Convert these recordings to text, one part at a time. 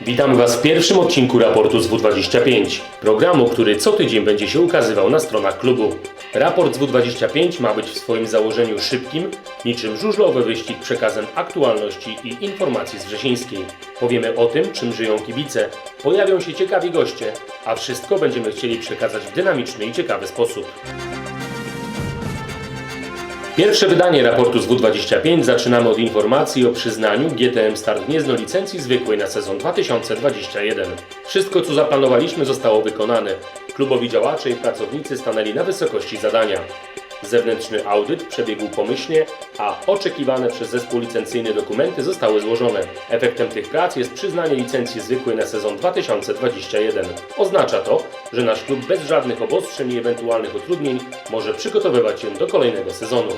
Witamy Was w pierwszym odcinku raportu z W25, programu, który co tydzień będzie się ukazywał na stronach klubu. Raport z W25 ma być w swoim założeniu szybkim, niczym żużlowy wyścig przekazem aktualności i informacji z Wrzesińskiej. Powiemy o tym, czym żyją kibice, pojawią się ciekawi goście, a wszystko będziemy chcieli przekazać w dynamiczny i ciekawy sposób. Pierwsze wydanie raportu z W25 zaczynamy od informacji o przyznaniu GTM Start Gniezno licencji zwykłej na sezon 2021. Wszystko co zaplanowaliśmy zostało wykonane. Klubowi działacze i pracownicy stanęli na wysokości zadania. Zewnętrzny audyt przebiegł pomyślnie, a oczekiwane przez zespół licencyjny dokumenty zostały złożone. Efektem tych prac jest przyznanie licencji zwykłej na sezon 2021. Oznacza to, że nasz klub bez żadnych obostrzeń i ewentualnych utrudnień może przygotowywać się do kolejnego sezonu.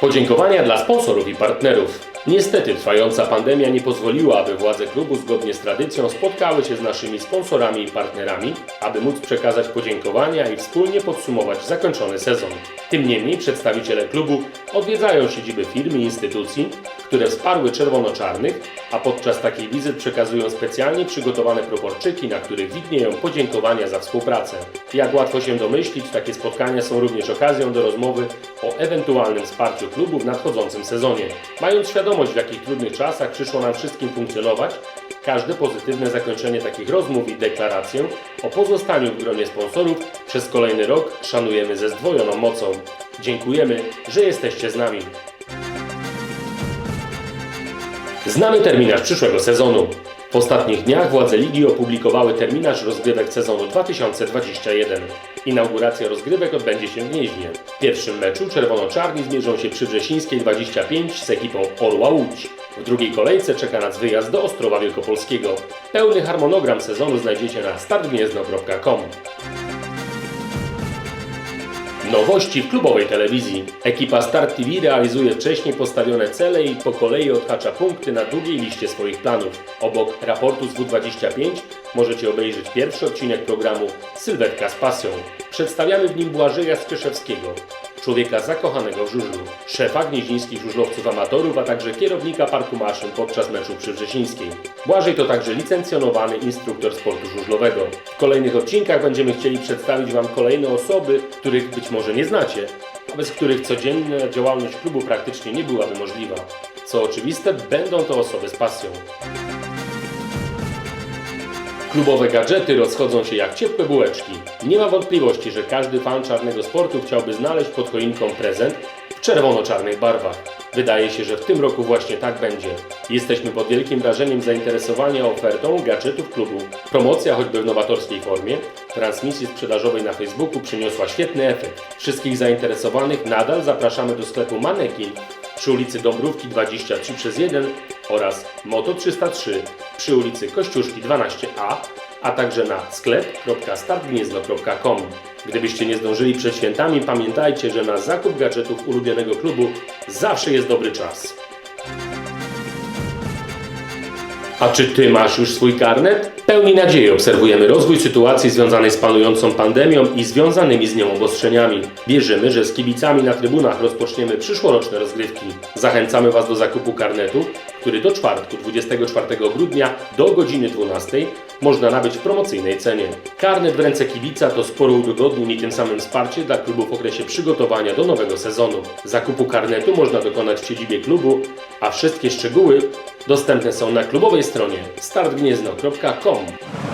Podziękowania dla sponsorów i partnerów. Niestety trwająca pandemia nie pozwoliła, aby władze klubu zgodnie z tradycją spotkały się z naszymi sponsorami i partnerami, aby móc przekazać podziękowania i wspólnie podsumować zakończony sezon. Tym niemniej przedstawiciele klubu odwiedzają siedziby firm i instytucji, które wsparły czerwono-czarnych, a podczas takiej wizyt przekazują specjalnie przygotowane proporczyki, na których widnieją podziękowania za współpracę. Jak łatwo się domyślić, takie spotkania są również okazją do rozmowy o ewentualnym wsparciu klubu w nadchodzącym sezonie. Mając świadomość, w jakich trudnych czasach przyszło nam wszystkim funkcjonować, każde pozytywne zakończenie takich rozmów i deklarację o pozostaniu w gronie sponsorów przez kolejny rok szanujemy ze zdwojoną mocą. Dziękujemy, że jesteście z nami. Znamy terminarz przyszłego sezonu. W ostatnich dniach władze ligi opublikowały terminarz rozgrywek sezonu 2021. Inauguracja rozgrywek odbędzie się w Gnieźnie. W pierwszym meczu czerwono-czarni zmierzą się przy Wrzesińskiej 25 z ekipą Orła Łódź. W drugiej kolejce czeka nas wyjazd do Ostrowa Wielkopolskiego. Pełny harmonogram sezonu znajdziecie na startgniezno.com. Nowości w klubowej telewizji. Ekipa Start TV realizuje wcześniej postawione cele i po kolei odhacza punkty na długiej liście swoich planów. Obok raportu z W25 możecie obejrzeć pierwszy odcinek programu Sylwetka z pasją. Przedstawiamy w nim Błażeja Skyszewskiego, człowieka zakochanego w żużlu, szefa gnieźnieńskich żużlowców amatorów, a także kierownika parku maszyn podczas meczu przy Wrzesińskiej. Błażej to także licencjonowany instruktor sportu żużlowego. W kolejnych odcinkach będziemy chcieli przedstawić Wam kolejne osoby, których być może nie znacie, a bez których codzienna działalność klubu praktycznie nie byłaby możliwa. Co oczywiste, będą to osoby z pasją. Klubowe gadżety rozchodzą się jak ciepłe bułeczki. Nie ma wątpliwości, że każdy fan czarnego sportu chciałby znaleźć pod choinką prezent w czerwono-czarnych barwach. Wydaje się, że w tym roku właśnie tak będzie. Jesteśmy pod wielkim wrażeniem zainteresowania ofertą gadżetów klubu. Promocja, choćby w nowatorskiej formie, transmisji sprzedażowej na Facebooku przyniosła świetny efekt. Wszystkich zainteresowanych nadal zapraszamy do sklepu Manekin przy ulicy Dąbrówki 23 przez 1 oraz Moto 303 przy ulicy Kościuszki 12a, a także na sklep.startgniezno.com. Gdybyście nie zdążyli przed świętami, pamiętajcie, że na zakup gadżetów ulubionego klubu zawsze jest dobry czas. A czy Ty masz już swój karnet? Pełni nadziei obserwujemy rozwój sytuacji związanej z panującą pandemią i związanymi z nią obostrzeniami. Wierzymy, że z kibicami na trybunach rozpoczniemy przyszłoroczne rozgrywki. Zachęcamy Was do zakupu karnetu, który do czwartku 24 grudnia do godziny 12 można nabyć w promocyjnej cenie. Karnet w ręce kibica to sporo udogodnień i tym samym wsparcie dla klubu w okresie przygotowania do nowego sezonu. Zakupu karnetu można dokonać w siedzibie klubu, a wszystkie szczegóły dostępne są na klubowej stronie startgniezno.com.